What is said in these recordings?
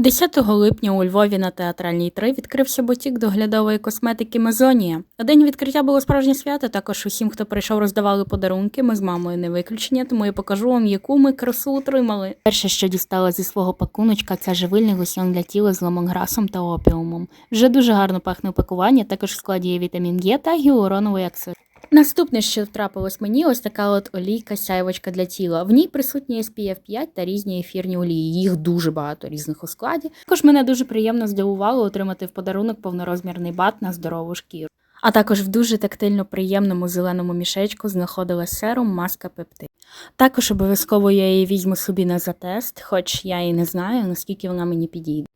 10 липня у Львові на театральній 3 відкрився бутік доглядової косметики Мезонія. У день відкриття було справжнє свято. Також усім, хто прийшов, роздавали подарунки. Ми з мамою не виключення, тому я покажу вам, яку ми красу отримали. Перше, що дістала зі свого пакуночка, це живильний лосьон для тіла з лемонграсом та опіумом. Вже дуже гарно пахне упакування. Також в складі є вітамін Е та гіалуроновий аксид. Наступне, що трапилось мені, ось така от олійка сяйвочка для тіла. В ній присутні SPF 5 та різні ефірні олії. Їх дуже багато різних у складі. Також мене дуже приємно здивувало отримати в подарунок повнорозмірний бат на здорову шкіру. А також в дуже тактильно приємному зеленому мішечку знаходилась серум маска пептид. Також обов'язково я її візьму собі на затест, хоч я і не знаю, наскільки вона мені підійде.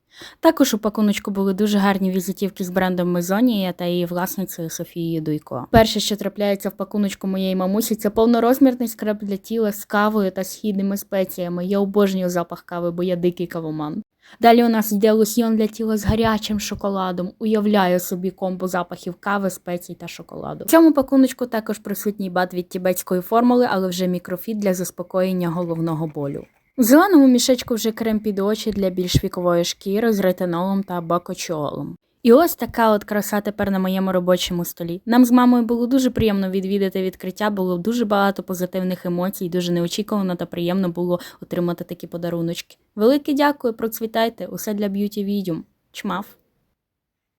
Також у пакуночку були дуже гарні візитівки з брендом Мезонія та її власницею Софією Дуйко. Перше, що трапляється в пакуночку моєї мамусі, це повнорозмірний скраб для тіла з кавою та східними спеціями. Я обожнюю запах кави, бо я дикий кавоман. Далі у нас йде лосьйон для тіла з гарячим шоколадом. Уявляю собі комбо запахів кави, спецій та шоколаду. В цьому пакуночку також присутній бат від тібетської формули, але вже мікрофіт для заспокоєння головного болю. У зеленому мішечку вже крем під очі для більш вікової шкіри з ретинолом та бакочолом. І ось така от краса тепер на моєму робочому столі. Нам з мамою було дуже приємно відвідати відкриття, було дуже багато позитивних емоцій, дуже неочікувано та приємно було отримати такі подаруночки. Велике дякую, процвітайте, усе для б'юті відьом. Чмав!